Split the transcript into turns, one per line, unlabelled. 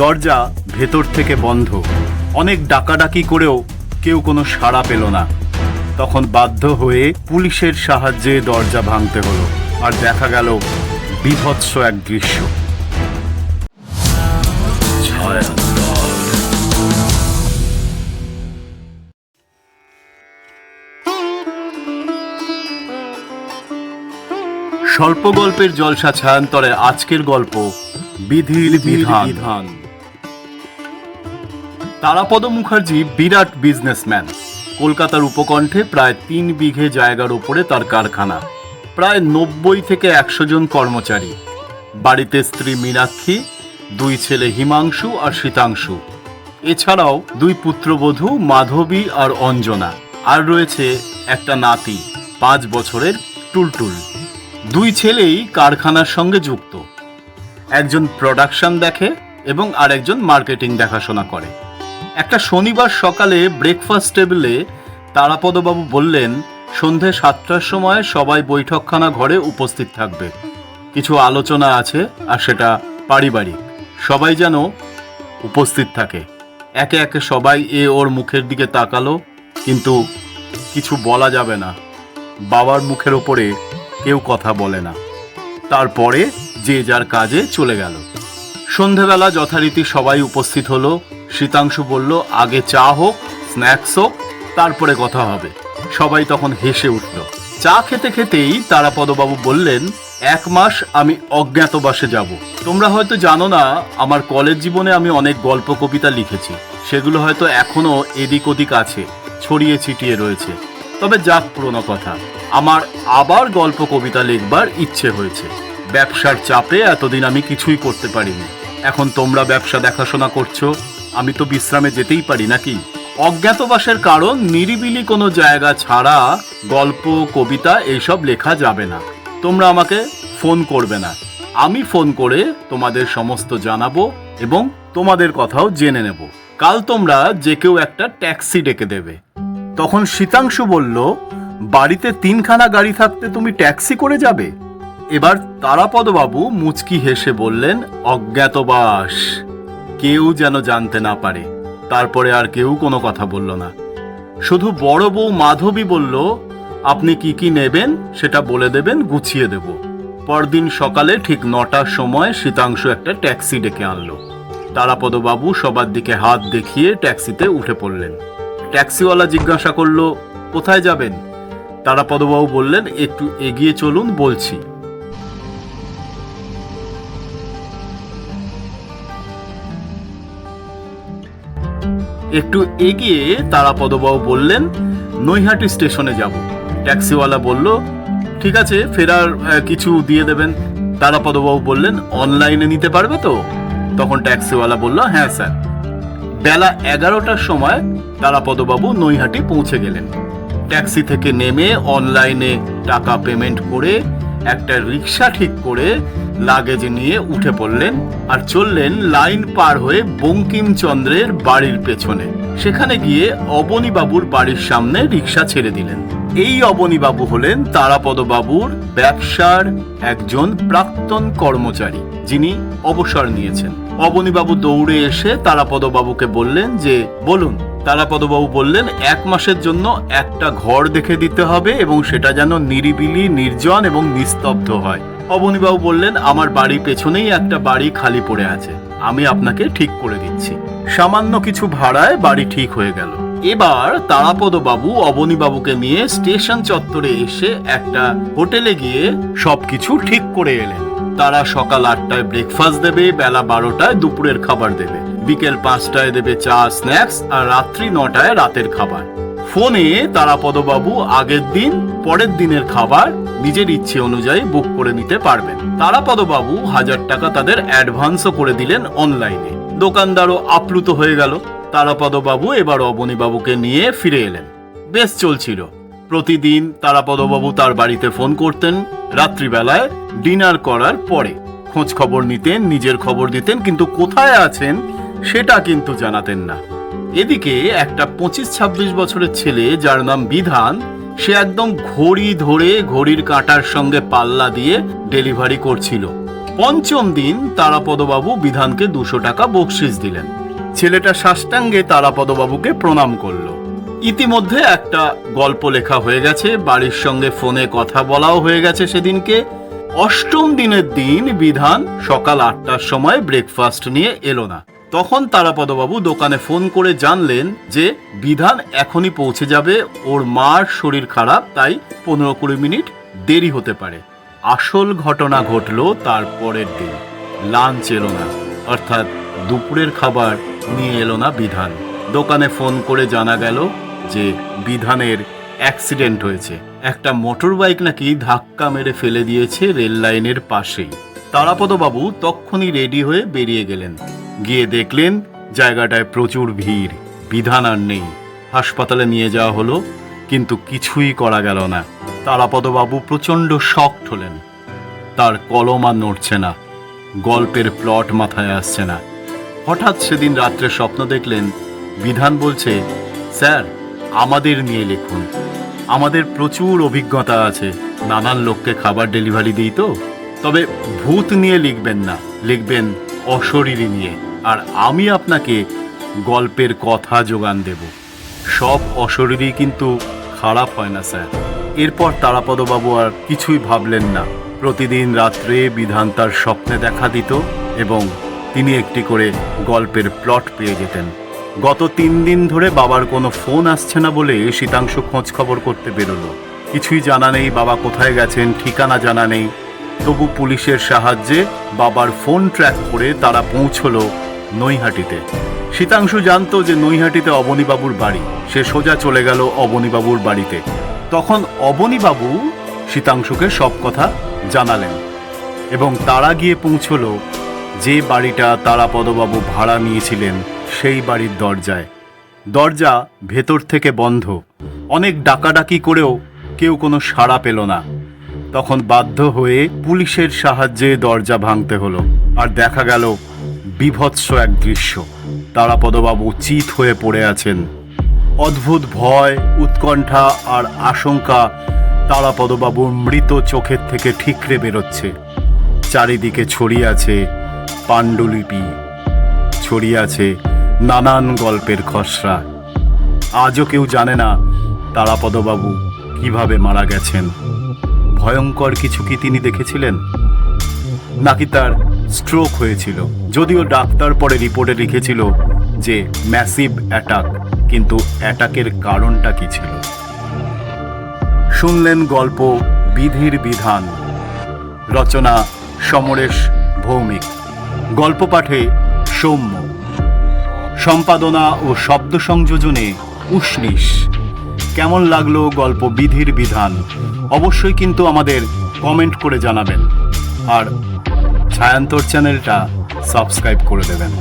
দরজা ভেতর থেকে বন্ধ। অনেক ডাকাডাকি করেও কেউ কোনো সাড়া পেল না। তখন বাধ্য হয়ে পুলিশের সাহায্যে দরজা ভাঙতে হলো আর দেখা গেল বিভৎস এক দৃশ্য। স্বল্প গল্পের জলসা ছায়ান্তরে আজকের গল্প বিধির বিধান। তারাপদ মুখার্জি বিরাট বিজনেসম্যান। কলকাতার উপকণ্ঠে প্রায় তিন বিঘে জায়গার উপরে তার কারখানা। প্রায় নব্বই থেকে একশো জন কর্মচারী। বাড়িতে স্ত্রী মীনাক্ষী, দুই ছেলে হিমাংশু আর শীতাংশু। এছাড়াও দুই পুত্রবধূ মাধবী আর অঞ্জনা। আর রয়েছে একটা নাতি, পাঁচ বছরের টুলটুল। দুই ছেলেই কারখানার সঙ্গে যুক্ত। একজন প্রোডাকশন দেখে এবং আরেকজন মার্কেটিং দেখাশোনা করে। একটা শনিবার সকালে ব্রেকফাস্ট টেবিলে তারাপদবাবু বললেন, সন্ধে সাতটার সময় সবাই বৈঠকখানা ঘরে উপস্থিত থাকবে। কিছু আলোচনা আছে আর সেটা পারিবারিক। সবাই যেন উপস্থিত থাকে। একে একে সবাই এ ওর মুখের দিকে তাকালো, কিন্তু কিছু বলা যাবে না। বাবার মুখের ওপরে কেউ কথা বলে না। তারপরে যে যার কাজে চলে গেল। সন্ধেবেলা যথারীতি সবাই উপস্থিত হলো। শীতাংশু বলল, আগে চা হোক, স্ন্যাক্স হোক, তারপরে কথা হবে। সবাই তখন হেসে উঠল। চা খেতে খেতেই তারাপদবাবু বললেন, এক মাস আমি অজ্ঞাতবাসে যাব। তোমরা হয়তো জানো না, আমার কলেজ জীবনে আমি অনেক গল্প কবিতা লিখেছি। সেগুলো হয়তো এখনও এদিক ওদিক আছে, ছড়িয়ে ছিটিয়ে রয়েছে। তবে যাক পুরনো কথা, আমার আবার গল্প কবিতা লিখবার ইচ্ছে হয়েছে। ব্যবসার চাপে এতদিন আমি কিছুই করতে পারিনি। এখন তোমরা ব্যবসা দেখাশোনা করছ আমি তো বিশ্রামে যেতেই পারি নাকি? অজ্ঞাতবাসের কারণ, নিরিবিলি কোনো জায়গা ছাড়া গল্প, কবিতা এইসব লেখা যাবে না। তোমরা আমাকে ফোন করবে না। আমি ফোন করে তোমাদের সমস্ত জানাব এবং তোমাদের কথাও জেনে নেব। কাল তোমরা যে কেউ একটা ট্যাক্সি ডেকে দেবে। তখন শীতাংশু বলল, বাড়িতে তিনখানা গাড়ি থাকতে তুমি ট্যাক্সি করে যাবে? এবার তারাপদবাবু মুচকি হেসে বললেন অজ্ঞাতবাস কেউ যেন জানতে না পারে। তারপরে আর কেউ কোনো কথা বলল না। শুধু বড় বউ মাধবী বলল, আপনি কি কি নেবেন সেটা বলে দেবেন, গুছিয়ে দেব। পরদিন সকালে ঠিক নটার সময় শীতাংশু একটা ট্যাক্সি ডেকে আনলো। তারাপদবাবু সবার দিকে হাত দেখিয়ে ট্যাক্সিতে উঠে পড়লেন। ট্যাক্সিওয়ালা জিজ্ঞাসা করল, কোথায় যাবেন? তারাপদবাবু বললেন, একটু এগিয়ে চলুন, বলছি। একটু এগিয়ে তারাপদবাবু বললেন, নৈহাটি স্টেশনে যাব। ট্যাক্সিওয়ালা বলল, ঠিক আছে, ফেরার কিছু দিয়ে দেবেন। তারাপদবাবু বললেন, অনলাইনে নিতে পারবে তো? তখন ট্যাক্সিওয়ালা বলল হ্যাঁ স্যার। বেলা এগারোটার সময় তারাপদবাবু নৈহাটি পৌঁছে গেলেন। ট্যাক্সি থেকে নেমে অনলাইনে টাকা পেমেন্ট করে একটা রিক্সা ঠিক করে লাগেজ নিয়ে উঠে পড়লেন আর চললেন লাইন পার হয়ে বঙ্কিমচন্দ্রের বাড়ির পেছনে। সেখানে গিয়ে অবনীবাবুর বাড়ির সামনে রিক্সা ছেড়ে দিলেন। এই অবনীবাবু হলেন তারাপদবাবুর ব্যবসার একজন প্রাক্তন কর্মচারী, যিনি অবসর নিয়েছেন। অবনীবাবু দৌড়ে এসে তারাপদবাবুকে বললেন যে, বলুন তারাপদবাবু বললেন, এক মাসের জন্য একটা ঘর দেখে দিতে হবে এবং সেটা যেন নিরিবিলি, নির্জন এবং নিস্তব্ধ হয়। অবনীবাবু বললেন, আমার বাড়ির পেছনেই একটা বাড়ি খালি পড়ে আছে। আমি আপনাকে ঠিক করে দিচ্ছি। সামান্য কিছু ভাড়ায় বাড়ি ঠিক হয়ে গেল। এবার তারাপদবাবু অবনীবাবুকে নিয়ে স্টেশন চত্বরে এসে একটা হোটেলে গিয়ে সবকিছু ঠিক করে এলেন। তারা সকাল আটটায় ব্রেকফাস্ট দেবে, বেলা বারোটায় দুপুরের খাবার দেবে। বিকেল পাঁচটায় দেবে চা, স্ন্যাক্স আর রাত্রি নটায় রাতের খাবার। ফোনে তারাপদবাবু আগের দিন, পরের দিনের খাবার নিজের ইচ্ছে অনুযায়ী বুক করে নিতে পারবেন। তারাপদবাবু হাজার টাকা তাদের অ্যাডভান্সও করে দিলেন অনলাইনে। দোকানদারও আপ্লুত হয়ে গেল। তারাপদবাবু এবার অবনীবাবুকে নিয়ে ফিরে এলেন। বেশ চলছিল। প্রতিদিন তারাপদবাবু তার বাড়িতে ফোন করতেন। রাত্রিবেলায় ডিনার করার পরে। খোঁজ খবর নিতেন, নিজের খবর দিতেন, কিন্তু কোথায় আছেন সেটা কিন্তু জানাতেন না। এদিকে একটা পঁচিশ ছাব্বিশ বছরের ছেলে যার নাম বিধান, সে একদম ঘড়ি ধরে ঘড়ির কাঁটার সঙ্গে পাল্লা দিয়ে ডেলিভারি করছিল। পঞ্চম দিন তারাপদবাবু বিধানকে দুশো টাকা বকশিস দিলেন। ছেলেটা সাষ্টাঙ্গে তারাপদবাবুকে প্রণাম করল। ইতিমধ্যে একটা গল্প লেখা হয়ে গেছে, বাড়ির সঙ্গে ফোনে কথা বলাও হয়ে গেছে সেদিনকে। অষ্টম দিনের দিন বিধান সকাল আটটার সময় ব্রেকফাস্ট নিয়ে এলো না। তখন তারাপদবাবু দোকানে ফোন করে জানলেন যে বিধান এখনই পৌঁছে যাবে, ওর মার শরীর খারাপ, তাই পনেরো কুড়ি মিনিট দেরি হতে পারে। আসল ঘটনা ঘটলো তার পরের দিন। লাঞ্চ এলো না, অর্থাৎ দুপুরের খাবার নিয়ে এলো না বিধান। দোকানে ফোন করে জানা গেল যে বিধানের অ্যাক্সিডেন্ট হয়েছে। একটা মোটর বাইক নাকি ধাক্কা মেরে ফেলে দিয়েছে রেল লাইনের পাশেই। তারাপদবাবু তক্ষুনি রেডি হয়ে বেরিয়ে গেলেন। গিয়ে দেখলেন জায়গাটায় প্রচুর ভিড় বিধান আর নেই। হাসপাতালে নিয়ে যাওয়া হলো, কিন্তু কিছুই করা গেল না। তারাপদবাবু প্রচণ্ড শকড হলেন। তার কলম আর নড়ছে না, গল্পের প্লট মাথায় আসছে না। হঠাৎ সেদিন রাত্রে স্বপ্ন দেখলেন, বিধান বলছে, স্যার, আমাদের নিয়ে লিখুন। আমাদের প্রচুর অভিজ্ঞতা আছে, নানান লোককে খাবার ডেলিভারি দিই তো। তবে ভূত নিয়ে লিখবেন না, লিখবেন অশরীরী নিয়ে। আর আমি আপনাকে গল্পের কথা যোগান দেব। সব অশরীরই কিন্তু খারাপ হয় না, স্যার। এরপর তারাপদবাবু আর কিছুই ভাবলেন না। প্রতিদিন রাত্রে বিধান তার স্বপ্নে দেখা দিত এবং তিনি একটি করে গল্পের প্লট পেয়ে যেতেন। গত তিন দিন ধরে বাবার কোনো ফোন আসছে না বলে শীতাংশ খোঁজ খবর করতে বেরোলো। কিছুই জানা নেই বাবা কোথায় গেছেন, ঠিকানা জানা নেই। তবু পুলিশের সাহায্যে বাবার ফোন ট্র্যাক করে তারা পৌঁছলো নৈহাটিতে। শীতাংশু জানতো যে নৈহাটিতে অবনীবাবুর বাড়ি। সে সোজা চলে গেল অবনীবাবুর বাড়িতে। তখন অবনীবাবু শীতাংশুকে সব কথা জানালেন এবং তারা গিয়ে পৌঁছলো যে বাড়িটা তারাপদবাবু ভাড়া নিয়েছিলেন সেই বাড়ির দরজায়। দরজা ভেতর থেকে বন্ধ। অনেক ডাকাডাকি করেও কেউ কোনো সাড়া পেল না। তখন বাধ্য হয়ে পুলিশের সাহায্যে দরজা ভাঙতে হলো। আর দেখা গেল বিভৎস এক দৃশ্য। তারাপদবাবু চিত হয়ে পড়ে আছেন। অদ্ভুত ভয়, উৎকণ্ঠা আর আশঙ্কা তারাপদবাবুর মৃত চোখের থেকে ঠিকরে বেরোচ্ছে। চারিদিকে ছড়িয়ে আছে পাণ্ডুলিপি, ছড়িয়ে আছে নানান গল্পের খসড়া। আজও কেউ জানে না তারাপদবাবু কীভাবে মারা গেছেন। ভয়ঙ্কর কিছু কি তিনি দেখেছিলেন? নাকি তার স্ট্রোক হয়েছিল। যদিও ডাক্তার পরে রিপোর্টে লিখেছিল যে ম্যাসিভ অ্যাটাক কিন্তু অ্যাটাকের কারণটা কি ছিল? শুনলেন গল্প বিধির বিধান। রচনা সমরেশ ভৌমিক। গল্প পাঠে সৌম্য। সম্পাদনা ও শব্দ সংযোজনে উষ্ণিস কেমন লাগল গল্প বিধির বিধান? অবশ্যই কিন্তু আমাদের কমেন্ট করে জানাবেন। আর ছায়ান্তর চ্যানেলটা সাবস্ক্রাইব করে দেবেন।